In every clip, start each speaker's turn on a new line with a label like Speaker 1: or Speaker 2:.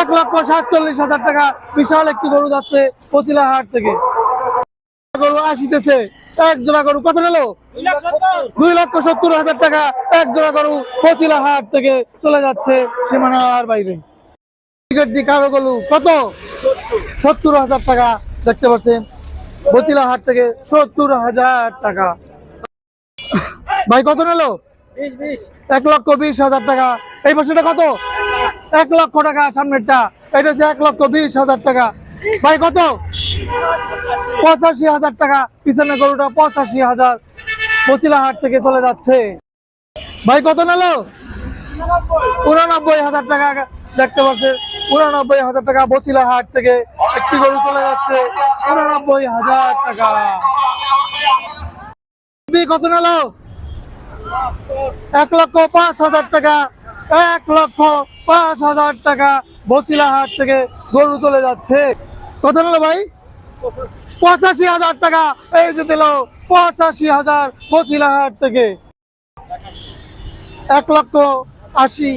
Speaker 1: এক লক্ষ সাতচল্লিশ হাজার টাকা বিশাল একটি গরু যাচ্ছে কচিলা হাট থেকে। গরু আসিতেছে, এক জোড়া গরু কত নিল? দুই লক্ষ সত্তর হাজার টাকা, এক জোড়া গরু কচিলা হাট থেকে চলে যাচ্ছে সীমানার বাইরে। কারও গরু কত? সত্তর হাজার টাকা, দেখতে পাচ্ছেন? বচিলা হাট থেকে সত্তর হাজার টাকা। ভাই, কত নিল? এক লক্ষ বিশ হাজার টাকা। এই বছরটা কত? এক লক্ষ টাকা সামনেরটা। এটা হচ্ছে এক লক্ষ বিশ হাজার টাকা। ভাই, কত? পঁচাশি হাজার টাকা। পিছনে গরুটা পঁচাশি হাজার। হাট থেকে চলে যাচ্ছে। ভাই, কত নিল? উনানব্বই হাজার টাকা দেখতে পাচ্ছেন উনানব্বই হাজার টাকা হাট থেকে একটি গরু চলে যাচ্ছে। উনানব্বই হাজার টাকা। কত নিল? এক লক্ষ পাঁচ হাজার টাকা। এক লক্ষ পাঁচ হাজার টাকা বচিলা হাট থেকে গরু চলে যাচ্ছে। কত নিল ভাই? পঁচাশি হাজার টাকা। এই যে দিল, পঁচাশি হাজার বচিলা হাট থেকে। এক লক্ষ আশি,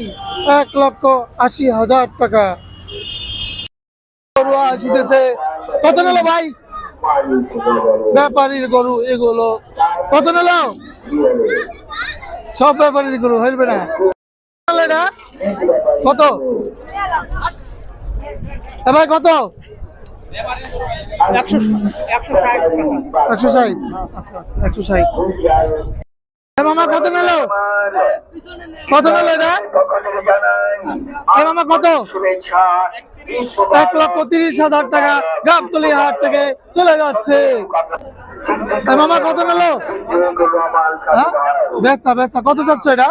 Speaker 1: এক লক্ষ আশি হাজার টাকা। গরু কত নিল ভাই? ব্যাপারীর গরু এগুলো। কত নিল? সব ব্যাপারীর গরু, হইবে না। এটা কত? এ ভাই কত? একশো ষাট। আচ্ছা আচ্ছা একশো ষাট। মামা কত নিল কত নিল এটা? মামা কত? এক লক্ষ তিরিশ হাজার টাকা গাবতলি হাট থেকে চলে যাচ্ছে। মামা কত নিল হ্যাঁ? বেচা বেচা। কত চাচ্ছ এটা?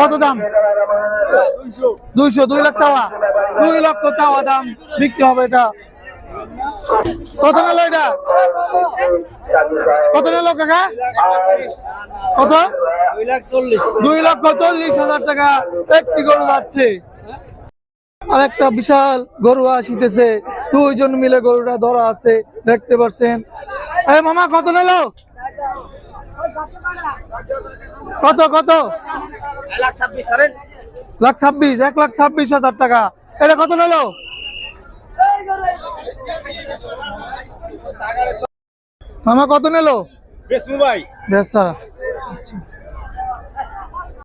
Speaker 1: কত দাম? দুইশো, দুই লাখ চাওয়া। দুই লক্ষ চাওয়া দাম। বিক্রি হবে এটা। কত নিল এটা? কত নিল কাকা? কত? দুই লক্ষ চল্লিশ হাজার টাকা একটি গরু যাচ্ছে। আর একটা বিশাল গরু আসিতেছে। দুইজন মিলে গরুটা ধরা আছে দেখতে পাচ্ছেন এই মামা কত নিল? কত কত? লাখ ছাব্বিশ এক লাখ ছাব্বিশ হাজার টাকা। এটা কত নিল? মামা কত নিল?
Speaker 2: বেশ ভাই।
Speaker 1: বেশ সারা